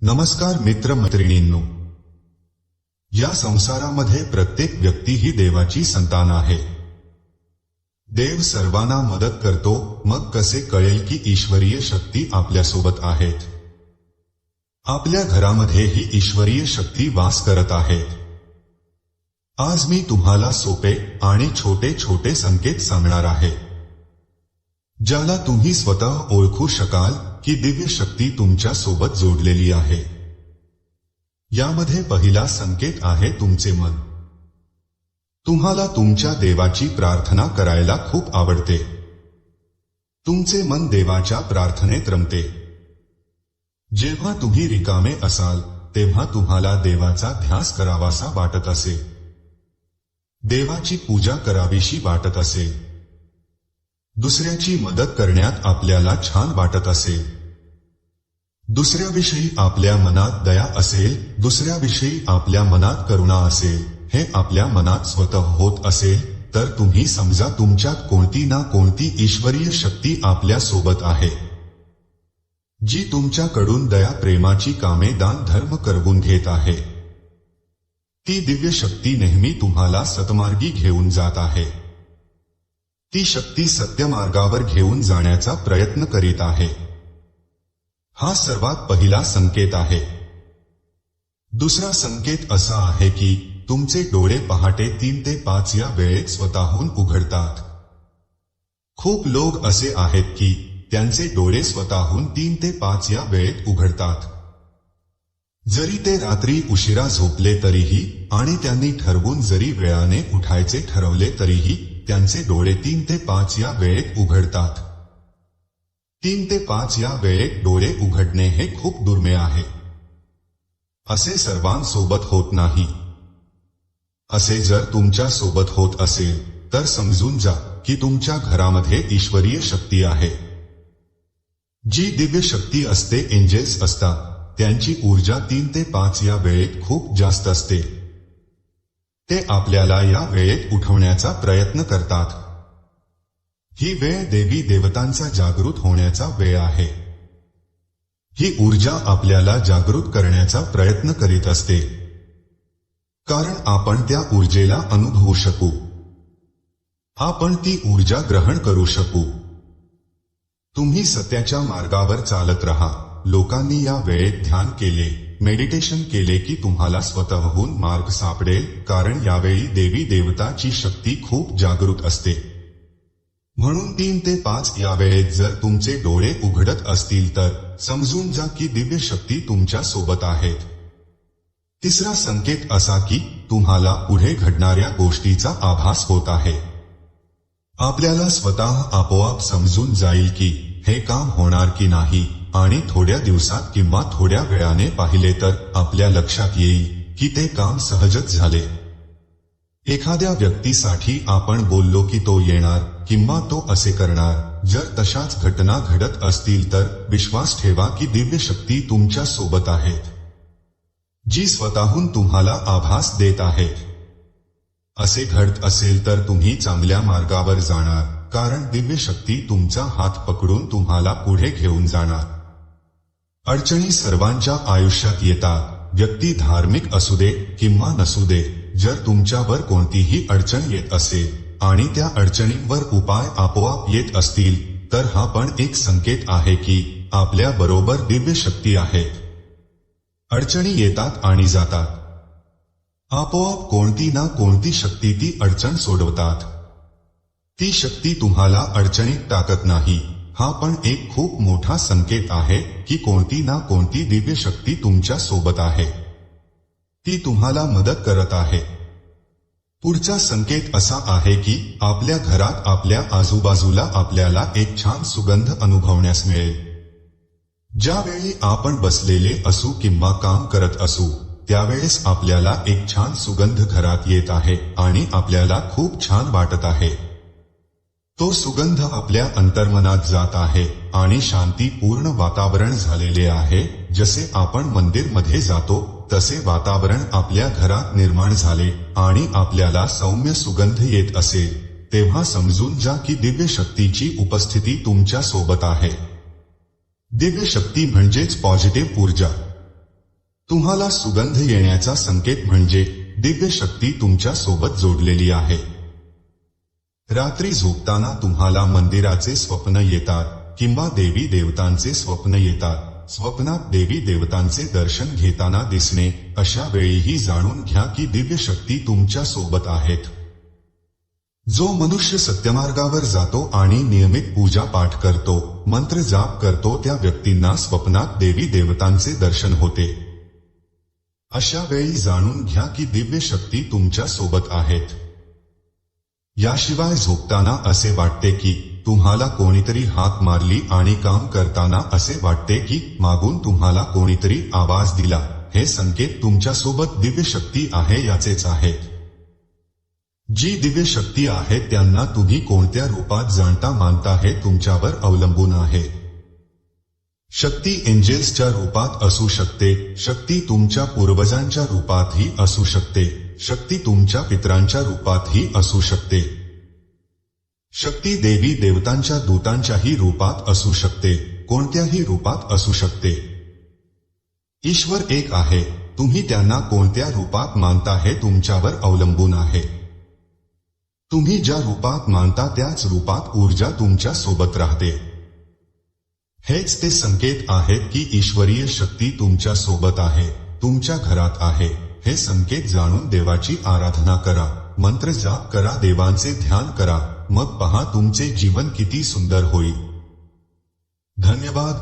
नमस्कार मित्र मैत्रिणींनो या संसारामध्ये प्रत्येक व्यक्ती ही देवाची संतान आहे. देव सर्वांना मदत करतो, मग कसे कळेल की ईश्वरीय शक्ती आपल्यासोबत आहेत? आपल्या घरामध्ये ही ईश्वरीय शक्ती वास करत आहे. आज मी तुम्हाला सोपे आणि छोटे छोटे संकेत सांगणार आहे. ज्याला तुम्ही स्वतः ओळखू शकाल ही दिव्य शक्ती तुमच्यासोबत जोडलेली आहे. यामध्ये पहिला संकेत आहे तुमचे मन. तुम्हाला तुमच्या देवाची प्रार्थना करायला खूप आवडते. तुमचे मन देवाच्या प्रार्थनेत रमते. जेव्हा तुम्ही रिकामे असाल तेव्हा तुम्हाला देवाचा ध्यास करावासा वाटत असे. देवाची पूजा करावीशी वाटत असे. दुसऱ्याची मदत करण्यात आपल्याला छान वाटत असेल दुसऱ्याविषयी आपल्या मनात दया असेल दुसऱ्याविषयी आपल्या मनात करुणा असेल हे आपल्या मनात स्वतः होत असेल तर तुम्ही समजा तुमच्यात कोणती ना कोणती ईश्वरीय शक्ती आपल्यासोबत आहे. जी तुमच्याकडून दया प्रेमाची कामे दान धर्म करवून घेत आहे. ती दिव्य शक्ती नेहमी तुम्हाला सतमार्गी घेऊन जात आहे. ती शक्ती सत्यमार्गावर घेऊन जाण्याचा प्रयत्न करीत आहे. हा सर्वात पहिला संकेत आहे. दुसरा संकेत असा आहे की तुमचे डोळे पहाटे तीन ते पाच या वेळेत स्वतःहून उघडतात. खूप लोक असे आहेत की त्यांचे डोळे स्वतःहून तीन ते पाच या वेळेत उघडतात. जरी ते रात्री उशिरा झोपले तरीही आणि त्यांनी ठरवून जरी वेळाने उठायचे ठरवले तरीही त्यांचे डोळे तीन ते पाच या वेळेत उघडतात. तीन ते पाच या वेळेत डोळे उघडणे हे खूप दुर्मिळ आहे. असे सर्वांसोबत होत नाही. असे जर तुमच्यासोबत होत असेल तर समजून जा की तुमच्या घरामध्ये ईश्वरीय शक्ती आहे. जी दिव्य शक्ती असते एंजेल्स असतात त्यांची ऊर्जा तीन ते पाच या वेळेत खूप जास्त असते. ते आपल्याला या वेळेत उठवण्याचा प्रयत्न करतात. ही वेळ देवी देवतांचा जागृत होण्याचा वेळ आहे. ही ऊर्जा आपल्याला जागृत करण्याचा प्रयत्न करीत असते. कारण आपण त्या ऊर्जेला अनुभवू शकू. आपण ती ऊर्जा ग्रहण करू शकू. तुम्ही सत्याच्या मार्गावर चालत राहा. लोकांनी या वेळेत ध्यान केले मेडिटेशन केले की तुम्हाला स्वतःहून मार्ग सापडेल. कारण यावेळी देवी देवताची शक्ती खूप जागृत असते. म्हणून तीन ते पाच या वेळेत जर तुमचे डोळे उघडत असतील तर समजून जा की दिव्य शक्ती तुमच्यासोबत आहेत तिसरा संकेत असा की तुम्हाला पुढे घडणाऱ्या गोष्टीचा आभास होत आहे. आपल्याला स्वतः आपोआप समजून जाईल की हे काम होणार की नाही आणि थोड्या दिवसात किंवा थोड्या वेळाने पाहिले तर आपल्या लक्षात येईल की ते काम सहजच झाले. एखाद्या व्यक्तीसाठी आपण बोललो की तो येणार किंवा तो असे करणार. जर तशाच घटना घडत असतील तर विश्वास ठेवा की दिव्य शक्ती तुमच्यासोबत आहेत. जी स्वतःहून तुम्हाला आभास देत आहे. असे घडत असेल तर तुम्ही चांगल्या मार्गावर जाणार कारण दिव्य शक्ती तुमचा हात पकडून तुम्हाला पुढे घेऊन जाणार. अडचणी सर्वांच्या आयुष्यात येतात. व्यक्ती धार्मिक असू दे किंवा नसू दे जर तुमच्यावर कोणतीही अडचण येत असेल आणि त्या अडचणींवर उपाय आपोआप येत असतील, तर हा पण एक संकेत आहे की आपल्या बरोबर दिव्य शक्ती आहेत अडचणी येतात आणि जातात. आपोआप कोणती ना कोणती शक्ती ती अडचण सोडवतात. ती शक्ती तुम्हाला अडचणीत टाकत नाही. हा पण एक खूप मोठा संकेत आहे की कोणती ना कोणती दिव्य शक्ती तुमच्या सोबत आहे. ती तुम्हाला मदत करत आहे. पुढचा संकेत असा आहे की, आपल्या घरात आपल्या आजूबाजूला आपल्याला एक छान सुगंध अनुभवण्यास मिळेल. ज्यावेळी आपण बसलेले असू किंवा काम करत असू, त्यावेळेस आपल्याला एक छान सुगंध घरात येत आहे आणि आपल्याला खूप छान वाटत आहे. तो सुगंध आपल्या अंतर्मनात जात आहे आणि शांतीपूर्ण वातावरण झालेले आहे, जसे आपण मंदिरमध्ये जातो तसे वातावरण आपल्या घरात निर्माण झाले आणि आपल्याला सौम्य सुगंध येत असेल तेव्हा समजून जा की दिव्य शक्तीची उपस्थिती तुमच्यासोबत आहे. दिव्य शक्ती म्हणजेच पॉझिटिव्ह ऊर्जा. तुम्हाला सुगंध येण्याचा संकेत म्हणजे दिव्य शक्ती तुमच्यासोबत जोडलेली आहे. रात्री झोपताना तुम्हाला मंदिराचे स्वप्न येतात किंवा देवी देवतांचे स्वप्न येतात. स्वप्नात देवी देवतांचे दर्शन घेताना दिसणे, अशा वेळीही जाणून घ्या की दिव्य शक्ती तुमच्या सोबत आहेत. जो मनुष्य सत्यमार्गावर जातो आणि नियमित पूजा पाठ करतो, मंत्र जाप करतो त्या व्यक्तींना स्वप्नात देवी देवतांचे दर्शन होते. अशा वेळी जाणून घ्या की दिव्य शक्ती तुमच्या सोबत आहेत. याशिवाय झोपताना असे वाटते की तुम्हाला कोणीतरी हाक मारली आणि काम करताना असे वाटते की मागून तुम्हाला कोणीतरी आवाज दिला. हे संकेत तुमच्यासोबत दिव्य शक्ती आहे याचेच आहेत जी दिव्य शक्ती आहे त्यांना तुम्ही कोणत्या रूपात जाणता मानता हे तुमच्यावर अवलंबून आहे. शक्ती एंजेल्सच्या रूपात असू शकते. शक्ती तुमच्या पूर्वजांच्या रूपातही असू शकते. शक्ती तुमच्या पितरांच्या रूपातही असू शकते. शक्ती देवी देवतांच्या दूतांच्याही रूपात असू शकते कोणत्याही रूपात असू शकते. ईश्वर एक आहे तुम्ही त्यांना कोणत्या रूपात मानता हे तुमच्यावर अवलंबून आहे. तुम्ही ज्या रूपात मानता त्याच रूपात ऊर्जा तुमच्यासोबत राहते. हेच ते संकेत आहेत की ईश्वरीय शक्ती तुमच्यासोबत आहे तुमच्या घरात आहे हे संकेत जाणून देवाची आराधना करा. मंत्र जाप करा देवांचे ध्यान करा. मग पहा तुमचे जीवन किती सुंदर होईल. धन्यवाद.